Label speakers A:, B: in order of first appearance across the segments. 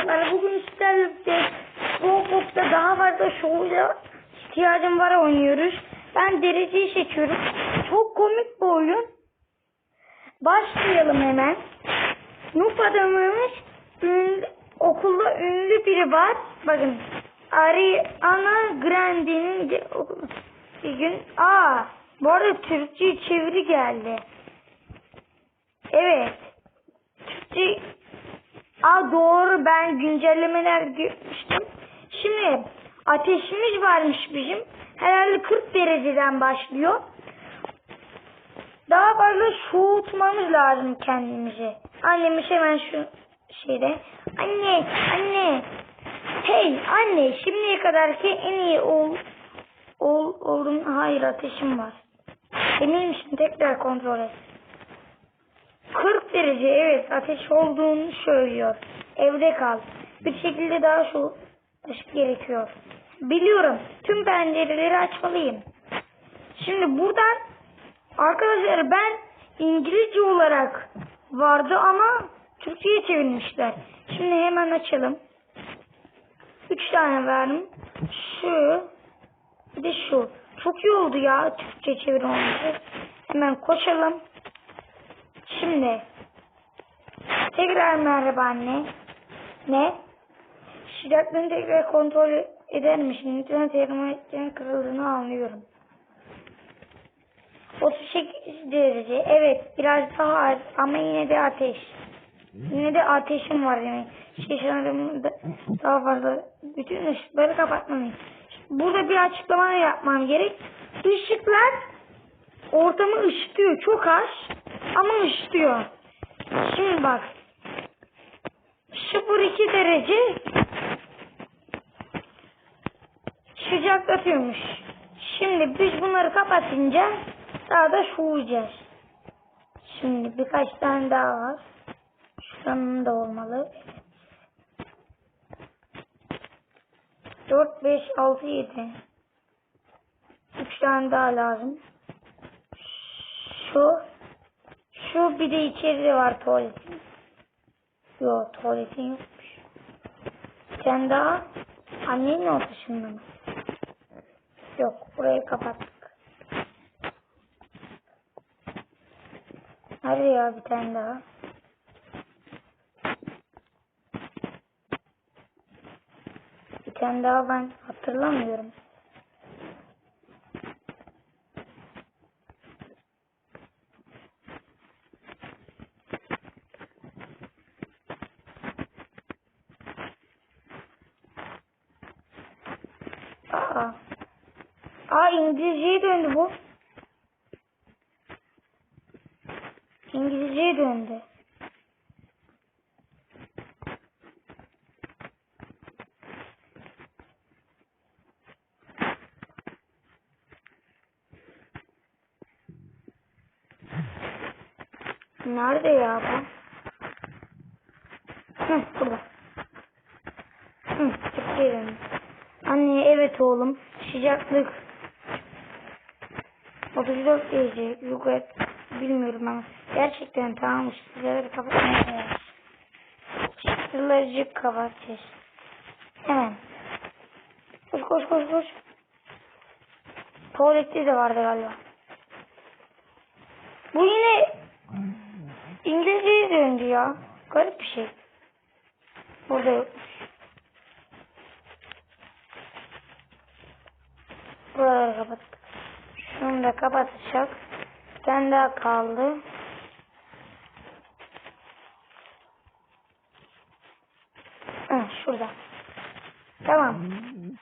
A: arkadaşlar bugün sizlerle Roblox'ta daha fazla şovla ihtiyacım var oynuyoruz. Ben dereceyi seçiyorum. Çok komik bir oyun. Başlayalım hemen. Nup adamımız ünlü, okulda ünlü biri var. Bakın Ariana Grande'nin. Bir gün aa bu arada Türkçe çeviri geldi. Evet. Türkçe Aa doğru ben güncellemeler görmüştüm. Şimdi ateşimiz varmış bizim. Herhalde 40 dereceden başlıyor. Daha fazla soğutmamız lazım kendimizi. Annemiz hemen şu şeyde. Anne, anne. Hey anne şimdiye kadarki en iyi ol, ol oldum. Hayır ateşim var. Emin misin? Tekrar kontrol et. 40 derece evet ateş olduğunu söylüyor. Evde kal. Bir şekilde daha şu ışık gerekiyor. Biliyorum. Tüm pencereleri açmalıyım. Şimdi buradan arkadaşlar ben İngilizce olarak vardı ama Türkçe'ye çevirmişler. Şimdi hemen açalım. 3 tane verdim. Şu bir de şu. Çok iyi oldu ya Türkçe çeviri. Hemen koşalım. Şimdi tekrar merhaba anne. Ne? Sıcaklığını tekrar kontrol eder misin? İnternet termometrenin kırıldığını anlıyorum. 38 derece. Evet biraz daha az ama yine de ateş. Yine de ateşim var demek. Şey daha fazla. Bütün ışıkları kapatmalıyım. Burada bir açıklama yapmam gerek. Işıklar ortamı ışıtıyor. Çok az ama ışıtıyor. Şimdi bak. 0-2 derece sıcaklatıyormuş. Şimdi biz bunları kapatınca daha da soğuyacağız. Şimdi birkaç tane daha var. Şuranın da olmalı. 4, 5, 6, 7. 3 tane daha lazım. Şu. Şu bir de içeride var tuvaletin. Yok tuvaletin yokmuş. Tane daha. Annenin ortasında mı? Yok burayı kapattık. Nerede ya bir tane daha? Bir tane daha ben hatırlamıyorum. Aa. Aa İngilizceye döndü bu. İngilizceye döndü. Nerede ya bu? Hı, burada. Hı, Türkiye'den. Anne evet oğlum. Sıcaklık 34 derece. Yukarı bilmiyorum ama gerçekten tamam ışıkları kapatmaya. Işıkları kapatacağız. Hemen. Koş koş koş koş. Tuvalette de vardı galiba. Bu yine İngilizceye döndü ya. Garip bir şey. Burada yokmuş. Buraları kapattık. Şunu da kapatacak. Bir tane daha kaldı. Hı, şurada. Tamam.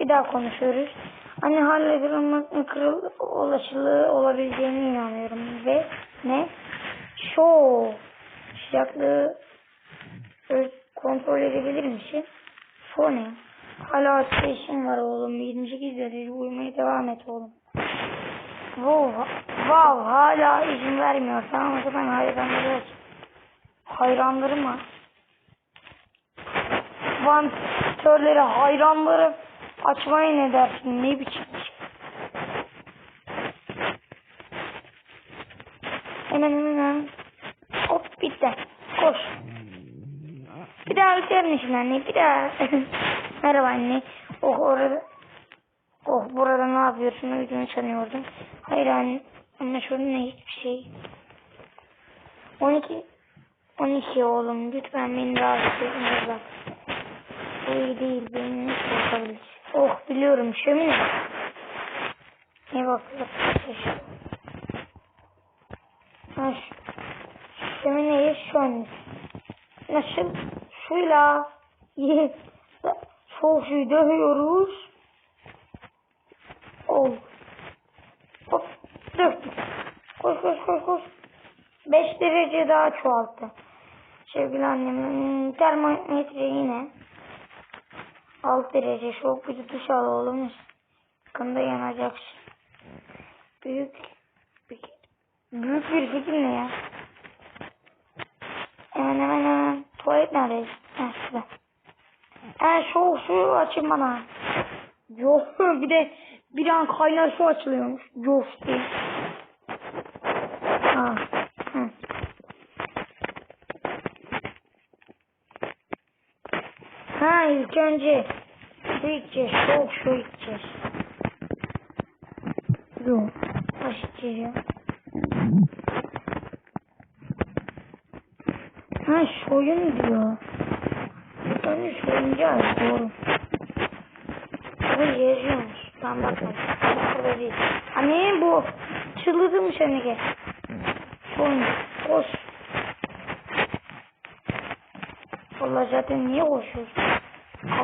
A: Bir daha konuşuyoruz. Anne hala kırılmak kırıl olasılığı olabileceğine inanıyorum. Ve ne? Şu sıcaklığı kontrol edebilir misin? Ne? Hala ateşim var oğlum. 28 derece uyumaya devam et oğlum. Wow, wow hala izin vermiyor. Tamam o zaman hayranları aç. Hayranları mı? Vantilatörleri hayranları açmaya ne dersin? Ne biçim şey? Hemen hemen. Hop bitti. Koş. Bir daha üfler misin anne? Bir daha. Merhaba anne. Oh orada. Oh burada ne yapıyorsun? Uyuduğunu sanıyordum. Hayır anne. Ne hiçbir şey. 12 12 oğlum lütfen beni rahatsız etme bak. Bu iyi değil. Beni nasıl yapabilir? Oh biliyorum şömine. Ne bakıyor? Şömineyi şu an. Nasıl? Suyla. Soğuk suyu dövüyoruz. Oh. Hop. Döktük. Koş koş koş koş. 5 derece daha çoğalttı. Sevgili annemin termometre yine 6 derece soğuk bir duş al oğlum. Yakında yanacaksın. Büyük bir, büyük bir ne ya? Hemen hemen hemen. Tuvalet neredeyiz? Ha şurada. Ha soğuk suyu açın bana. Yok bir de bir an kaynar su açılıyormuş. Yok diye. Ha. Hı. Ha ilk önce su içeceğiz. Soğuk su içeceğiz. Yok. Taş içeceğim. Ha soyun diyor. Önce soyunacağız. Doğru. Bu yazıyormuş. Ben bakmadım. Burada değil. Anne bu. Çıldırmış anne gel. Soyun. Koş. Valla zaten niye koşuyorsun?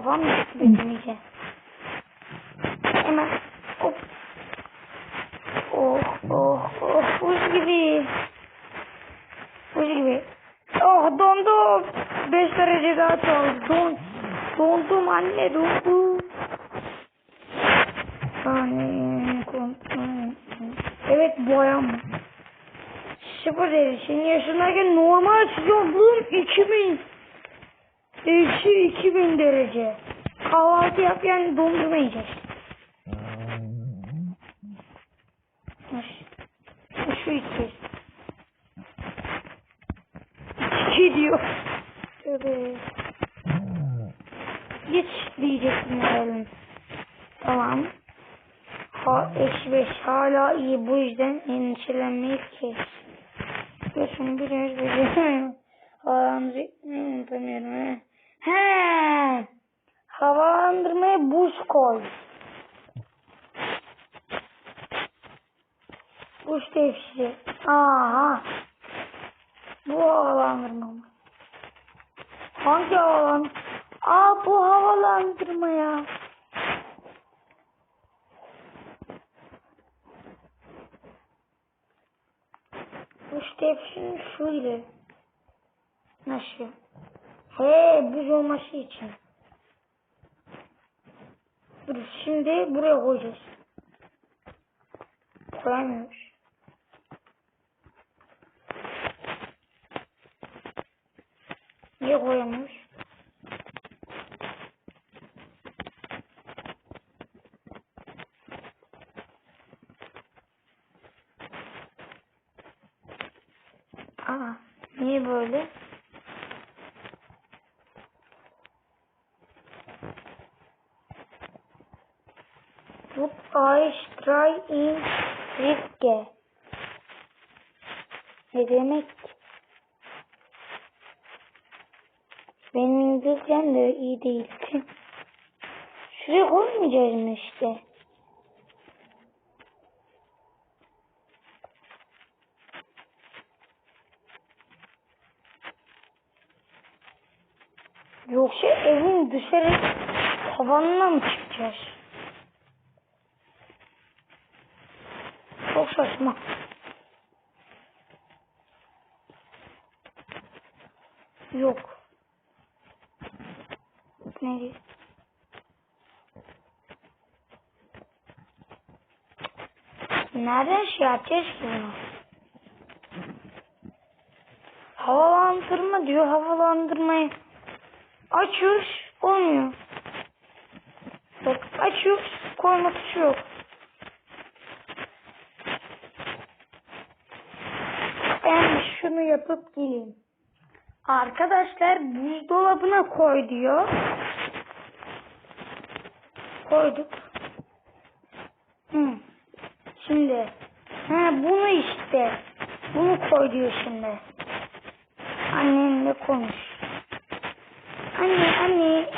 A: Kafam iyice. Hemen. Hop. Oh oh oh. Buz gibi. Buz gibi. Oh dondum. 5 derece daha çaldı. Don, dondum anne dondum. Evet boyam. Sıfır derece. Senin yaşındayken normal sıcaklığım 2000. Eksi 2000 derece. Kahvaltı yap yani dondurma yiyeceğiz. Nasıl? Şu içeceğiz. İki diyor. Tövbe. Geç diyecektim herhalde. Tamam. Ha, eksi beş hala iyi bu yüzden endişelenmeyiz ki. Biliyorsun biliyoruz biliyoruz. Havalandırmayı unutamıyorum he. He. Havalandırmaya buz koy. Buz tepsisi. Aha. Bu havalandırma? Hangi havalandırma? Aa bu havalandırma ya. Buz tepsinin şu ile. Nasıl? He buz olması için. Dur şimdi buraya koyacağız. Koyamıyoruz. Niye koyamıyoruz? Ne demek? Benim İngilizcem de iyi değil. Şuraya koymayacağız mı işte? Yoksa evin dışarı tavanına mı çıkacağız? Çok saçma. Yok. Nereye? Nereden şey yapacağız bunu? Havalandırma diyor. Havalandırmayı açıyoruz. Olmuyor. Bak açıyoruz. Koyma tuşu yok. Ben şunu yapıp geleyim. Arkadaşlar buzdolabına koy diyor. Koyduk. Hı. Şimdi ha bunu işte. Bunu koy diyor şimdi. Annenle konuş. Anne anne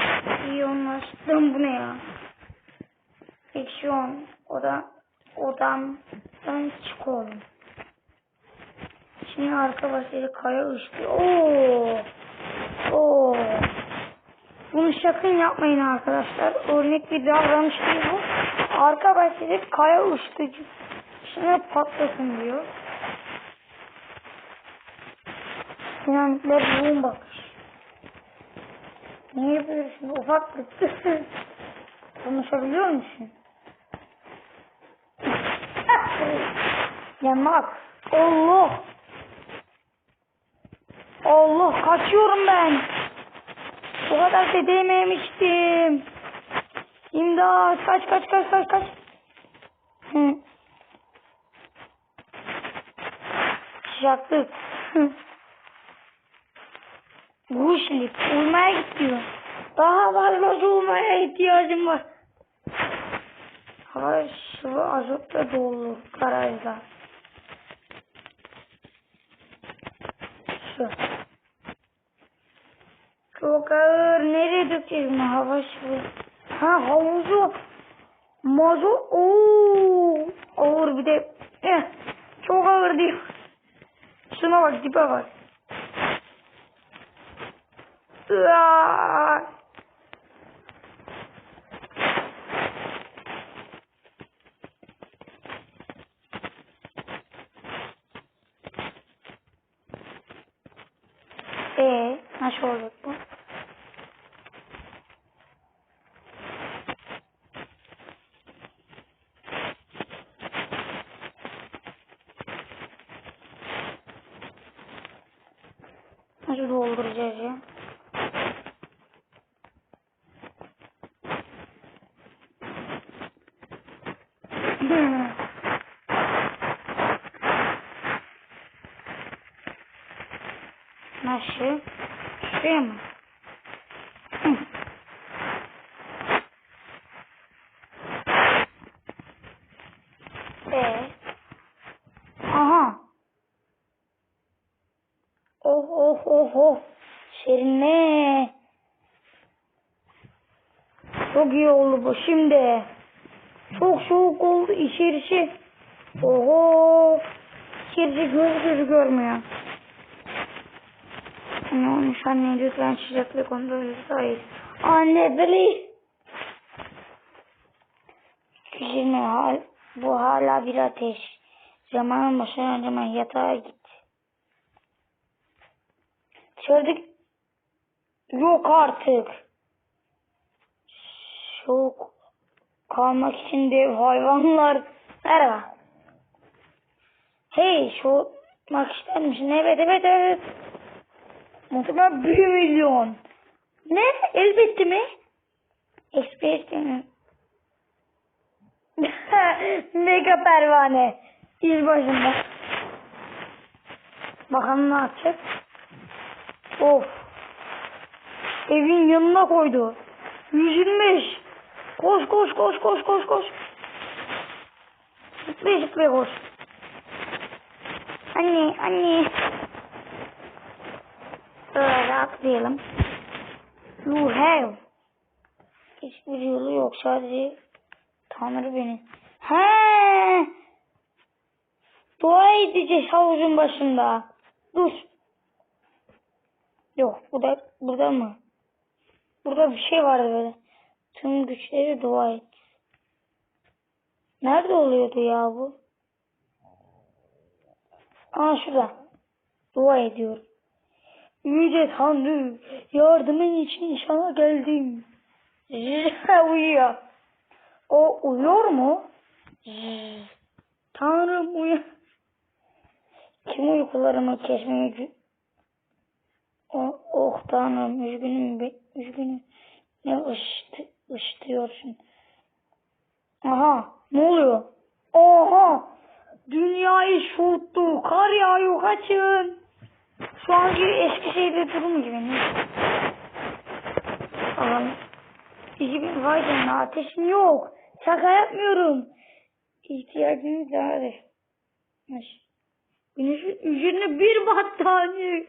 A: yoğunlaştım bu ne ya? Eksi on. Oda, odamdan çık oğlum. Şimdi arka bahçede kaya uçtu. Oo. Oo. Bunu sakın yapmayın arkadaşlar. Örnek bir davranış değil bu. Arka bahçede kaya uçtu. Şimdi patlasın diyor. Dinamikler yoğun bakış. Niye yapıyorsun? Ufaklık. Konuşabiliyor musun? Yamak. Allah. Allah kaçıyorum ben. Bu kadar da değmemiştim. İmdat kaç kaç kaç kaç kaç. Hı. Sıcaklık. Hı. Guşlik. Uyumaya gidiyor. Daha fazla uyumaya ihtiyacım var. Hava sıvı azotla dolu garajda. Şu. Çok ağır. Nereye dökeceğiz bunu? Hava sıvı. Ha havuzu. Mazot. Oo. Ağır bir de. Eh, çok ağır diyor. Şuna bak dibe bak. Aa! Ee, nasıl olacak bu? Nasıl dolduracağız ya? Nasıl? Şuraya mı? Hı. Ee? Aha. Oh oh oh. Şerine. Çok iyi oldu bu şimdi. Çok soğuk oldu içerisi. Oho. İçerisi göz gözü görmüyor. Ne olmuş anne lütfen sıcaklık kontrolü sahip. Anne beli. 220 hal. Bu hala bir ateş. Zamanın başına zaman yatağa git. Dışarıda yok artık. Soğuk kalmak için dev hayvanlar. Merhaba. Hey soğutmak ister misin? Evet evet evet. Muhtemelen bir milyon. Ne? Elbette mi? Express mi? Mega pervane. İz başında. Bakalım ne yapacak? Of. Evin yanına koydu. 125. Koş koş koş koş koş koş. Zıplaya zıplaya koş. Anne anne. Böyle atlayalım. You have. Hiçbir yolu yok sadece Tanrı beni. He. Dua edeceğiz havuzun başında. Dur. Yok burada burada mı? Burada bir şey vardı böyle. Tüm güçleri dua et. Nerede oluyordu ya bu? Aa şurada. Dua ediyorum. Yüce Tanrı yardımın için sana geldim. uyuyor. O uyuyor mu? Tanrım uyu. Kim uykularımı kesmemi Tanrım üzgünüm üzgünüm. Ne ışıtı, ışıtıyorsun. Aha ne oluyor? Oha dünyayı soğuttu. Kar yağıyor kaçın. Şu anki Eskişehir'de durum gibi. Ne? Tamam. 2000 vay canına ateşin yok. Şaka yapmıyorum. İhtiyacınız var. Güneşin üzerine bir battaniye.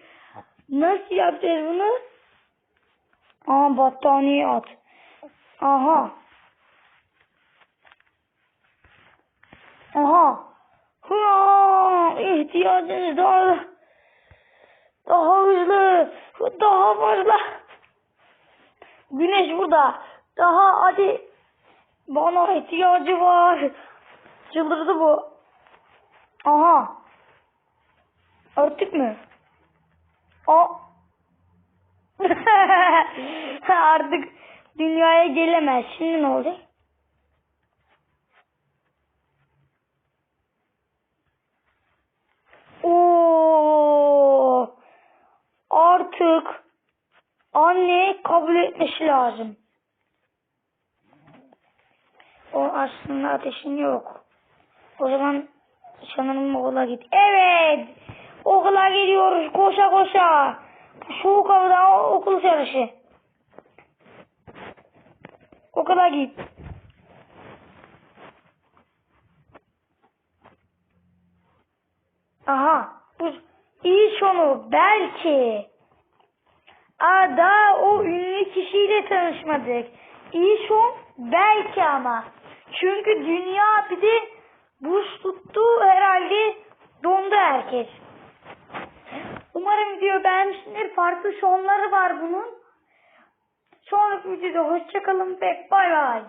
A: Nasıl yapacağız bunu? Aa battaniye at. Aha. Aha. Ha, ihtiyacınız daha daha hızlı, daha fazla. Güneş burada. Daha hadi. Bana ihtiyacı var. Çıldırdı bu. Aha. Artık mı? O. Artık dünyaya gelemez. Şimdi ne olacak? Oo. Artık anne kabul etmesi lazım. O aslında ateşin yok. O zaman sanırım okula git. Evet. Okula gidiyoruz koşa koşa. Soğuk havada okul yarışı. Okula git. Aha. Bu iyi sonu belki. Aa daha o ünlü kişiyle tanışmadık. İyi son belki ama. Çünkü dünya bir de buz tuttu herhalde dondu herkes. Umarım video beğenmişsindir. Farklı sonları var bunun. Sonraki videoda hoşçakalın ve bay bay.